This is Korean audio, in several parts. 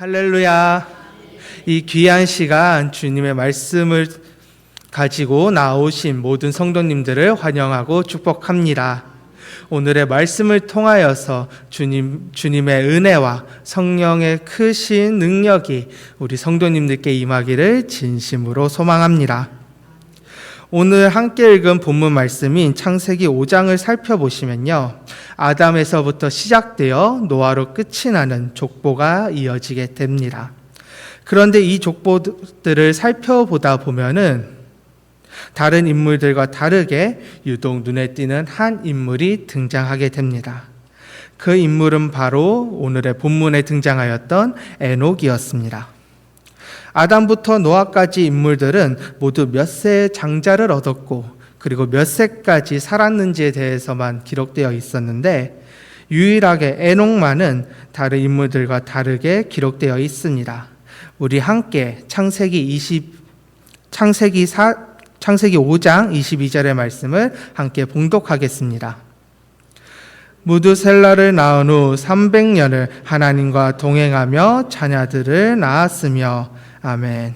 할렐루야. 이 귀한 시간 주님의 말씀을 가지고 나오신 모든 성도님들을 환영하고 축복합니다. 오늘의 말씀을 통하여서 주님, 주님의 은혜와 성령의 크신 능력이 우리 성도님들께 임하기를 진심으로 소망합니다. 오늘 함께 읽은 본문 말씀인 창세기 5장을 살펴보시면요. 아담에서부터 시작되어 노아로 끝이 나는 족보가 이어지게 됩니다. 그런데 이 족보들을 살펴보다 보면은 다른 인물들과 다르게 유독 눈에 띄는 한 인물이 등장하게 됩니다. 그 인물은 바로 오늘의 본문에 등장하였던 에녹이었습니다. 아담부터 노아까지 인물들은 모두 몇 세의 장자를 얻었고 그리고 몇 세까지 살았는지에 대해서만 기록되어 있었는데 유일하게 에녹만은 다른 인물들과 다르게 기록되어 있습니다. 우리 함께 창세기 20 창세기 4 창세기 5장 22절의 말씀을 함께 봉독하겠습니다. 무드셀라를 낳은 후 300년을 하나님과 동행하며 자녀들을 낳았으며 아멘.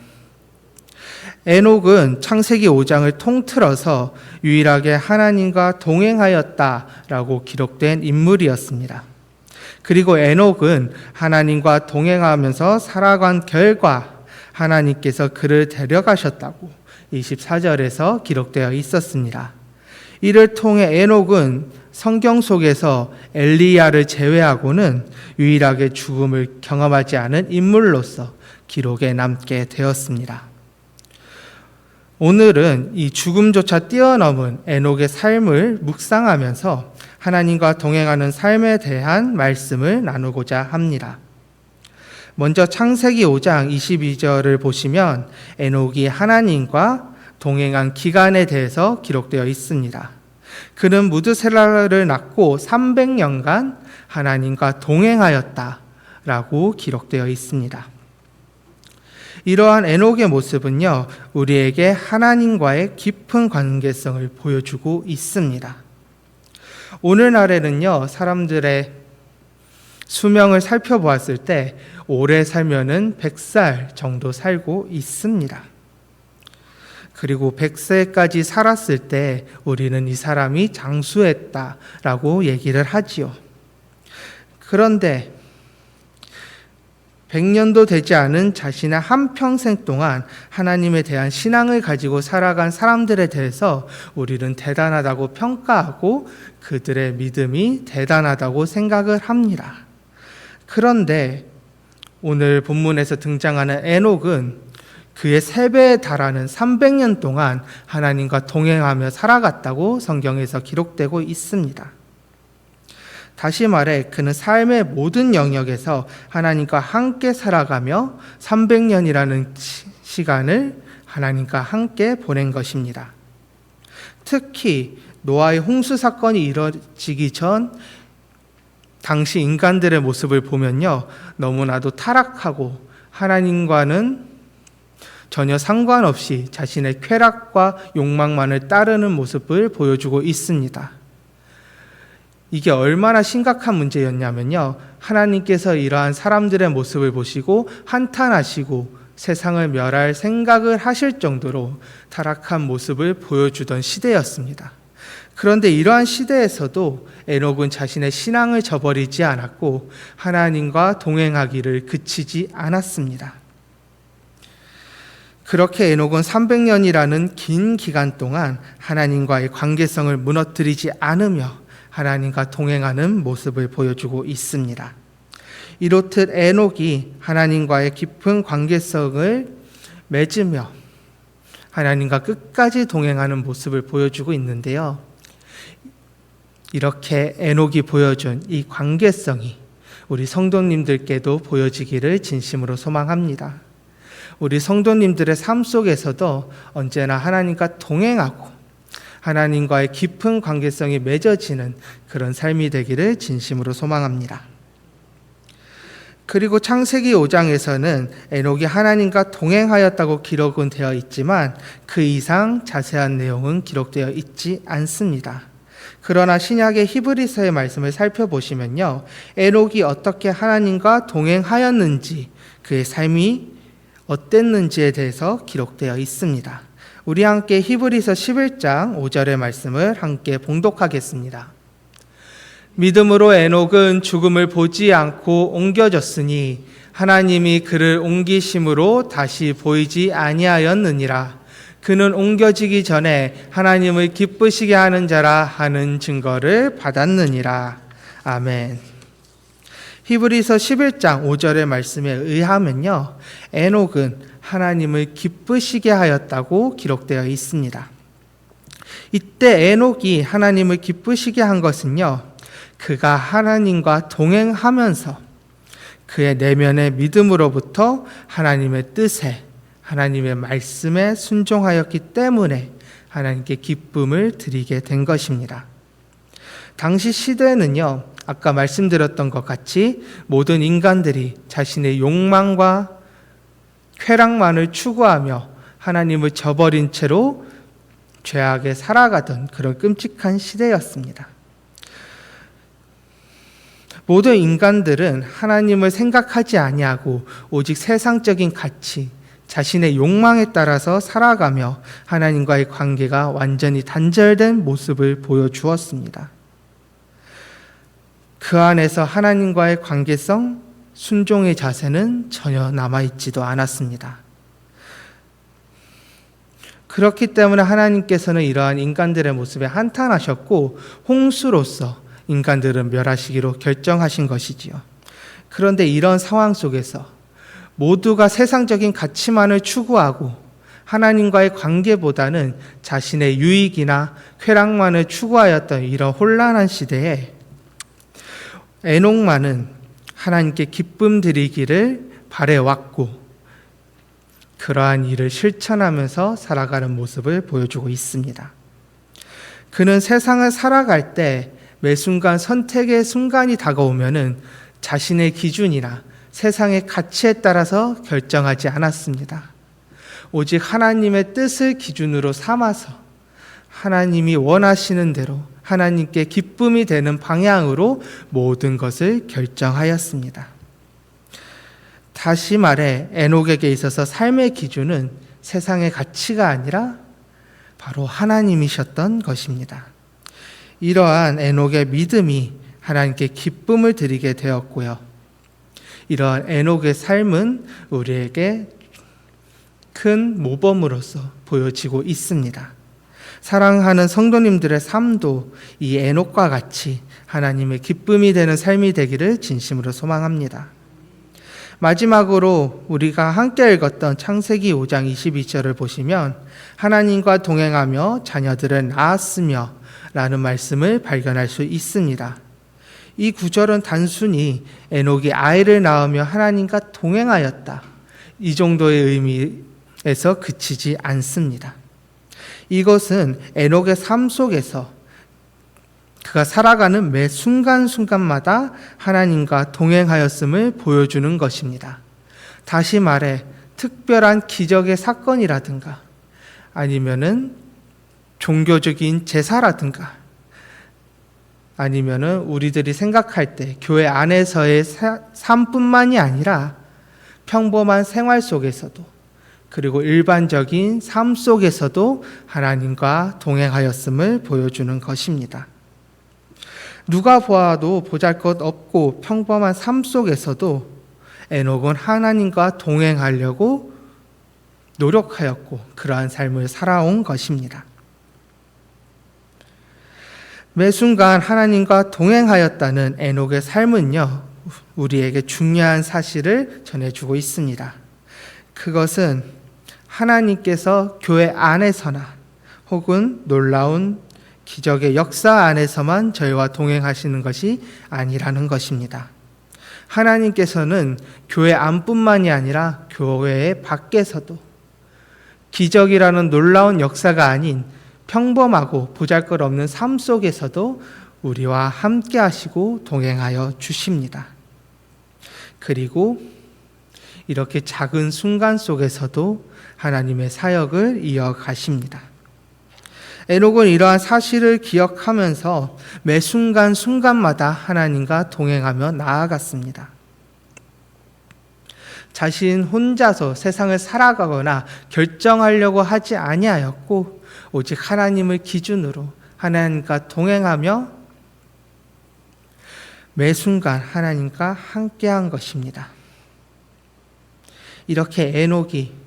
에녹은 창세기 5장을 통틀어서 유일하게 하나님과 동행하였다라고 기록된 인물이었습니다. 그리고 에녹은 하나님과 동행하면서 살아간 결과 하나님께서 그를 데려가셨다고 24절에서 기록되어 있었습니다. 이를 통해 에녹은 성경 속에서 엘리야를 제외하고는 유일하게 죽음을 경험하지 않은 인물로서 기록에 남게 되었습니다. 오늘은 이 죽음조차 뛰어넘은 에녹의 삶을 묵상하면서 하나님과 동행하는 삶에 대한 말씀을 나누고자 합니다. 먼저 창세기 5장 22절을 보시면 에녹이 하나님과 동행한 기간에 대해서 기록되어 있습니다. 그는 무드셀라를 낳고 300년간 하나님과 동행하였다라고 기록되어 있습니다. 이러한 에녹의 모습은요, 우리에게 하나님과의 깊은 관계성을 보여주고 있습니다. 오늘날에는요, 사람들의 수명을 살펴보았을 때 오래 살면은 100살 정도 살고 있습니다. 그리고 100세까지 살았을 때 우리는 이 사람이 장수했다라고 얘기를 하지요. 그런데 100년도 되지 않은 자신의 한평생 동안 하나님에 대한 신앙을 가지고 살아간 사람들에 대해서 우리는 대단하다고 평가하고 그들의 믿음이 대단하다고 생각을 합니다. 그런데 오늘 본문에서 등장하는 에녹은 그의 세 배에 달하는 300년 동안 하나님과 동행하며 살아갔다고 성경에서 기록되고 있습니다. 다시 말해 그는 삶의 모든 영역에서 하나님과 함께 살아가며 300년이라는 시간을 하나님과 함께 보낸 것입니다. 특히 노아의 홍수 사건이 이뤄지기 전 당시 인간들의 모습을 보면요. 너무나도 타락하고 하나님과는 전혀 상관없이 자신의 쾌락과 욕망만을 따르는 모습을 보여주고 있습니다. 이게 얼마나 심각한 문제였냐면요. 하나님께서 이러한 사람들의 모습을 보시고 한탄하시고 세상을 멸할 생각을 하실 정도로 타락한 모습을 보여주던 시대였습니다. 그런데 이러한 시대에서도 에녹은 자신의 신앙을 저버리지 않았고 하나님과 동행하기를 그치지 않았습니다. 그렇게 에녹은 300년이라는 긴 기간 동안 하나님과의 관계성을 무너뜨리지 않으며 하나님과 동행하는 모습을 보여주고 있습니다. 이렇듯 에녹이 하나님과의 깊은 관계성을 맺으며 하나님과 끝까지 동행하는 모습을 보여주고 있는데요. 이렇게 에녹이 보여준 이 관계성이 우리 성도님들께도 보여지기를 진심으로 소망합니다. 우리 성도님들의 삶 속에서도 언제나 하나님과 동행하고 하나님과의 깊은 관계성이 맺어지는 그런 삶이 되기를 진심으로 소망합니다. 그리고 창세기 5장에서는 에녹이 하나님과 동행하였다고 기록은 되어 있지만 그 이상 자세한 내용은 기록되어 있지 않습니다. 그러나 신약의 히브리서의 말씀을 살펴보시면요. 에녹이 어떻게 하나님과 동행하였는지 그의 삶이 어땠는지에 대해서 기록되어 있습니다. 우리 함께 히브리서 11장 5절의 말씀을 함께 봉독하겠습니다. 믿음으로 에녹은 죽음을 보지 않고 옮겨졌으니 하나님이 그를 옮기심으로 다시 보이지 아니하였느니라. 그는 옮겨지기 전에 하나님을 기쁘시게 하는 자라 하는 증거를 받았느니라. 아멘. 히브리서 11장 5절의 말씀에 의하면요. 에녹은 하나님을 기쁘시게 하였다고 기록되어 있습니다. 이때 에녹이 하나님을 기쁘시게 한 것은요. 그가 하나님과 동행하면서 그의 내면의 믿음으로부터 하나님의 뜻에 하나님의 말씀에 순종하였기 때문에 하나님께 기쁨을 드리게 된 것입니다. 당시 시대는요, 아까 말씀드렸던 것 같이 모든 인간들이 자신의 욕망과 쾌락만을 추구하며 하나님을 저버린 채로 죄악에 살아가던 그런 끔찍한 시대였습니다. 모든 인간들은 하나님을 생각하지 아니하고 오직 세상적인 가치, 자신의 욕망에 따라서 살아가며 하나님과의 관계가 완전히 단절된 모습을 보여주었습니다. 그 안에서 하나님과의 관계성, 순종의 자세는 전혀 남아있지도 않았습니다. 그렇기 때문에 하나님께서는 이러한 인간들의 모습에 한탄하셨고 홍수로서 인간들은 멸하시기로 결정하신 것이지요. 그런데 이런 상황 속에서 모두가 세상적인 가치만을 추구하고 하나님과의 관계보다는 자신의 유익이나 쾌락만을 추구하였던 이런 혼란한 시대에 에녹만은 하나님께 기쁨 드리기를 바래왔고 그러한 일을 실천하면서 살아가는 모습을 보여주고 있습니다. 그는 세상을 살아갈 때 매 순간 선택의 순간이 다가오면은 자신의 기준이나 세상의 가치에 따라서 결정하지 않았습니다. 오직 하나님의 뜻을 기준으로 삼아서 하나님이 원하시는 대로 하나님께 기쁨이 되는 방향으로 모든 것을 결정하였습니다. 다시 말해 에녹에게 있어서 삶의 기준은 세상의 가치가 아니라 바로 하나님이셨던 것입니다. 이러한 에녹의 믿음이 하나님께 기쁨을 드리게 되었고요. 이러한 에녹의 삶은 우리에게 큰 모범으로서 보여지고 있습니다. 사랑하는 성도님들의 삶도 이 에녹과 같이 하나님의 기쁨이 되는 삶이 되기를 진심으로 소망합니다. 마지막으로 우리가 함께 읽었던 창세기 5장 22절을 보시면 하나님과 동행하며 자녀들을 낳았으며 라는 말씀을 발견할 수 있습니다. 이 구절은 단순히 에녹이 아이를 낳으며 하나님과 동행하였다. 이 정도의 의미에서 그치지 않습니다. 이것은 에녹의 삶 속에서 그가 살아가는 매 순간순간마다 하나님과 동행하였음을 보여주는 것입니다. 다시 말해, 특별한 기적의 사건이라든가 아니면은 종교적인 제사라든가 아니면은 우리들이 생각할 때 교회 안에서의 삶뿐만이 아니라 평범한 생활 속에서도 그리고 일반적인 삶 속에서도 하나님과 동행하였음을 보여주는 것입니다. 누가 보아도 보잘 것 없고 평범한 삶 속에서도 에녹은 하나님과 동행하려고 노력하였고 그러한 삶을 살아온 것입니다. 매 순간 하나님과 동행하였다는 에녹의 삶은요, 우리에게 중요한 사실을 전해주고 있습니다. 그것은 하나님께서 교회 안에서나 혹은 놀라운 기적의 역사 안에서만 저희와 동행하시는 것이 아니라는 것입니다. 하나님께서는 교회 안뿐만이 아니라 교회 밖에서도 기적이라는 놀라운 역사가 아닌 평범하고 보잘것없는 삶 속에서도 우리와 함께 하시고 동행하여 주십니다. 그리고 이렇게 작은 순간 속에서도 하나님의 사역을 이어가십니다. 에녹은 이러한 사실을 기억하면서 매 순간 순간마다 하나님과 동행하며 나아갔습니다. 자신 혼자서 세상을 살아가거나 결정하려고 하지 아니하였고 오직 하나님을 기준으로 하나님과 동행하며 매 순간 하나님과 함께한 것입니다. 이렇게 에녹이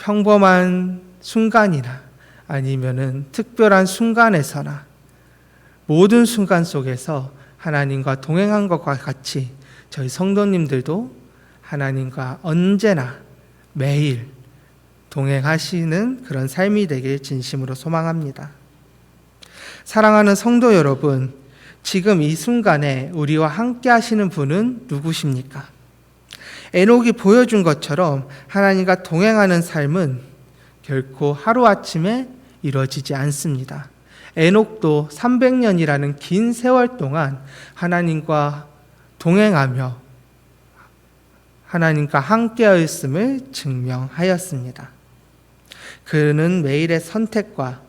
평범한 순간이나 아니면은 특별한 순간에서나 모든 순간 속에서 하나님과 동행한 것과 같이 저희 성도님들도 하나님과 언제나 매일 동행하시는 그런 삶이 되길 진심으로 소망합니다. 사랑하는 성도 여러분, 지금 이 순간에 우리와 함께 하시는 분은 누구십니까? 에녹이 보여준 것처럼 하나님과 동행하는 삶은 결코 하루아침에 이루어지지 않습니다. 에녹도 300년이라는 긴 세월 동안 하나님과 동행하며 하나님과 함께하였음을 증명하였습니다. 그는 매일의 선택과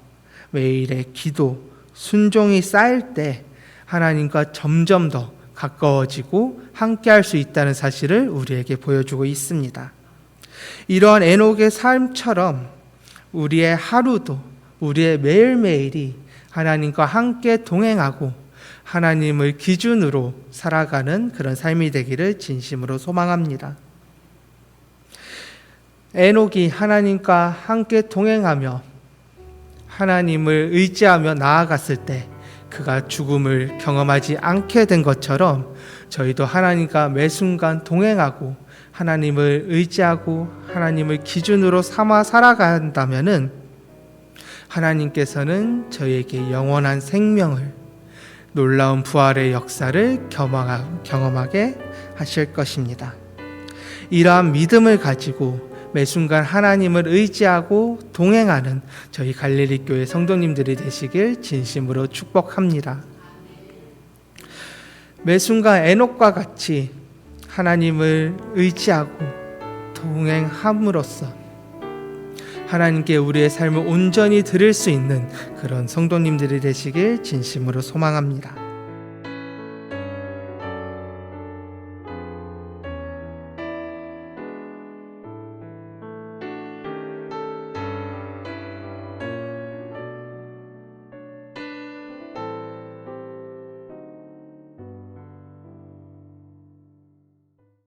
매일의 기도, 순종이 쌓일 때 하나님과 점점 더 가까워지고 함께 할 수 있다는 사실을 우리에게 보여주고 있습니다. 이러한 에녹의 삶처럼 우리의 하루도 우리의 매일매일이 하나님과 함께 동행하고 하나님을 기준으로 살아가는 그런 삶이 되기를 진심으로 소망합니다. 에녹이 하나님과 함께 동행하며 하나님을 의지하며 나아갔을 때 그가 죽음을 경험하지 않게 된 것처럼 저희도 하나님과 매 순간 동행하고 하나님을 의지하고 하나님을 기준으로 삼아 살아간다면은 하나님께서는 저희에게 영원한 생명을 놀라운 부활의 역사를 경험하- 경험하게 하실 것입니다. 이러한 믿음을 가지고 매 순간 하나님을 의지하고 동행하는 저희 갈릴리 교회 성도님들이 되시길 진심으로 축복합니다. 매 순간 에녹과 같이 하나님을 의지하고 동행함으로써 하나님께 우리의 삶을 온전히 드릴 수 있는 그런 성도님들이 되시길 진심으로 소망합니다.